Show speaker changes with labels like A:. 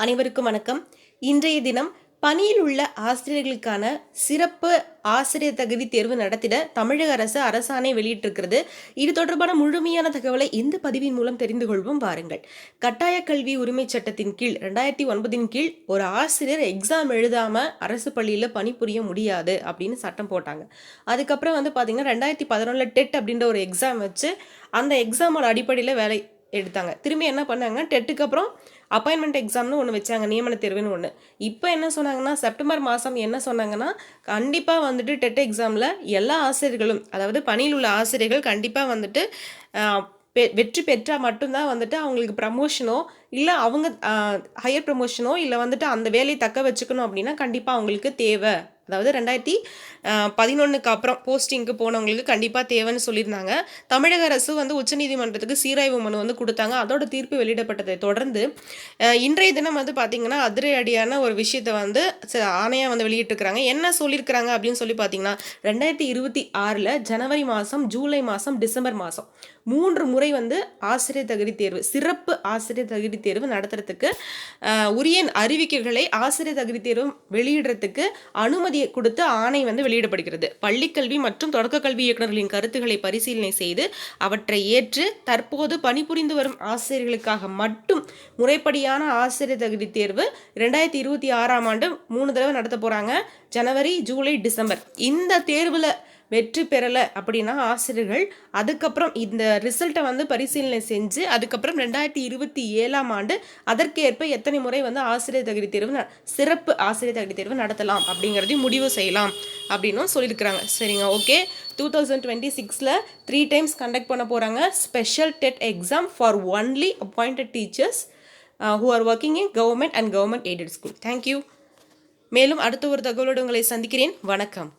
A: அனைவருக்கும் வணக்கம். இன்றைய தினம் பணியில் உள்ள ஆசிரியர்களுக்கான சிறப்பு ஆசிரியர் தகுதி தேர்வு நடத்திட தமிழக அரசு அரசாணை வெளியிட்டிருக்கிறது. இது தொடர்பான முழுமையான தகவலை இந்த பதிவின் மூலம் தெரிந்து கொள்வோம். வாருங்கள். கட்டாய கல்வி உரிமை சட்டத்தின் கீழ் ரெண்டாயிரத்தி ஒன்பதின் கீழ் ஒரு ஆசிரியர் எக்ஸாம் எழுதாம அரசு பள்ளியில் பணிபுரிய முடியாது அப்படின்னு சட்டம் போட்டாங்க. அதுக்கப்புறம் வந்து பார்த்தீங்கன்னா ரெண்டாயிரத்தி பதினொன்றில் டெட் அப்படின்ற ஒரு எக்ஸாம் வச்சு அந்த எக்ஸாமோட அடிப்படையில் வேலை எடுத்தாங்க. திரும்பி என்ன பண்ணாங்க? டெட்டுக்கு அப்புறம் அப்பாயின்மெண்ட் எக்ஸாம்னு ஒன்று வச்சாங்க நியமன தேர்வுன்னு ஒன்று இப்போ என்ன சொன்னாங்கன்னா செப்டம்பர் மாதம் என்ன சொன்னாங்கன்னா கண்டிப்பாக வந்துட்டு டெட் எக்ஸாமில் எல்லா ஆசிரியர்களும் அதாவது பணியில் உள்ள ஆசிரியர்கள் கண்டிப்பாக வந்துட்டு பெ வெற்றி பெற்றால் மட்டும்தான் வந்துட்டு அவங்களுக்கு ப்ரமோஷனோ இல்லை அவங்க ஹையர் ப்ரமோஷனோ இல்லை வந்துட்டு அந்த வேலையை தக்க வச்சுக்கணும் அப்படின்னா கண்டிப்பாக அவங்களுக்கு தேவை. அதாவது ரெண்டாயிரத்தி பதினொன்றுக்கு அப்புறம் போஸ்டிங்க்கு போனவங்களுக்கு கண்டிப்பாக தேவைன்னு சொல்லியிருந்தாங்க. தமிழக அரசு வந்து உச்சநீதிமன்றத்துக்கு சீராய்வு மனு வந்து கொடுத்தாங்க. அதோட தீர்ப்பு வெளியிடப்பட்டதை தொடர்ந்து இன்றைய தினம் வந்து பார்த்திங்கன்னா அதிரடியான ஒரு விஷயத்தை வந்து ஆணையாக வந்து வெளியிட்டிருக்கிறாங்க. என்ன சொல்லியிருக்கிறாங்க அப்படின்னு சொல்லி பார்த்தீங்கன்னா ரெண்டாயிரத்தி இருபத்தி ஆறில் ஜனவரி மாதம் ஜூலை மாதம் டிசம்பர் மாதம் மூன்று முறை வந்து ஆசிரியர் தகுதி தேர்வு சிறப்பு ஆசிரியர் தகுதி தேர்வு நடத்துறதுக்கு உரிய அறிவிக்கைகளை ஆசிரியர் தகுதி தேர்வு வெளியிடுறதுக்கு அனுமதி கொடுத்து ஆணை வந்து வெளியிடப்படுகிறது. பள்ளிக்கல்வி மற்றும் தொடக்க கல்வி இயக்குநர்களின் கருத்துக்களை பரிசீலனை செய்து அவற்றை ஏற்று தற்போது பணிபுரிந்து வரும் ஆசிரியர்களுக்காக மட்டும் முறைப்படியான ஆசிரியர் தகுதி தேர்வு ரெண்டாயிரத்தி இருபத்தி ஆறாம் ஆண்டு மூணு தடவை நடத்த போகிறாங்க ஜனவரி ஜூலை டிசம்பர். இந்த தேர்வில் வெற்றி பெறலை அப்படின்னா ஆசிரியர்கள் அதுக்கப்புறம் இந்த ரிசல்ட்டை வந்து பரிசீலனை செஞ்சு அதுக்கப்புறம் ரெண்டாயிரத்தி இருபத்தி ஏழாம் ஆண்டு அதற்கேற்ப எத்தனை முறை வந்து ஆசிரியர் தகுதி தேர்வு சிறப்பு ஆசிரியர் தகுதி தேர்வு நடத்தலாம் அப்படிங்கிறதையும் முடிவு செய்யலாம் அப்படின்னும் சொல்லியிருக்கிறாங்க. சரிங்க ஓகே. டூ தௌசண்ட் டுவெண்ட்டி சிக்ஸில் த்ரீ டைம்ஸ் கண்டக்ட் பண்ண போகிறாங்க special TET exam for only appointed teachers who are working in government and government aided school thank you மேலும் அடுத்த ஒரு தகவலோடு உங்களை சந்திக்கிறேன். வணக்கம்.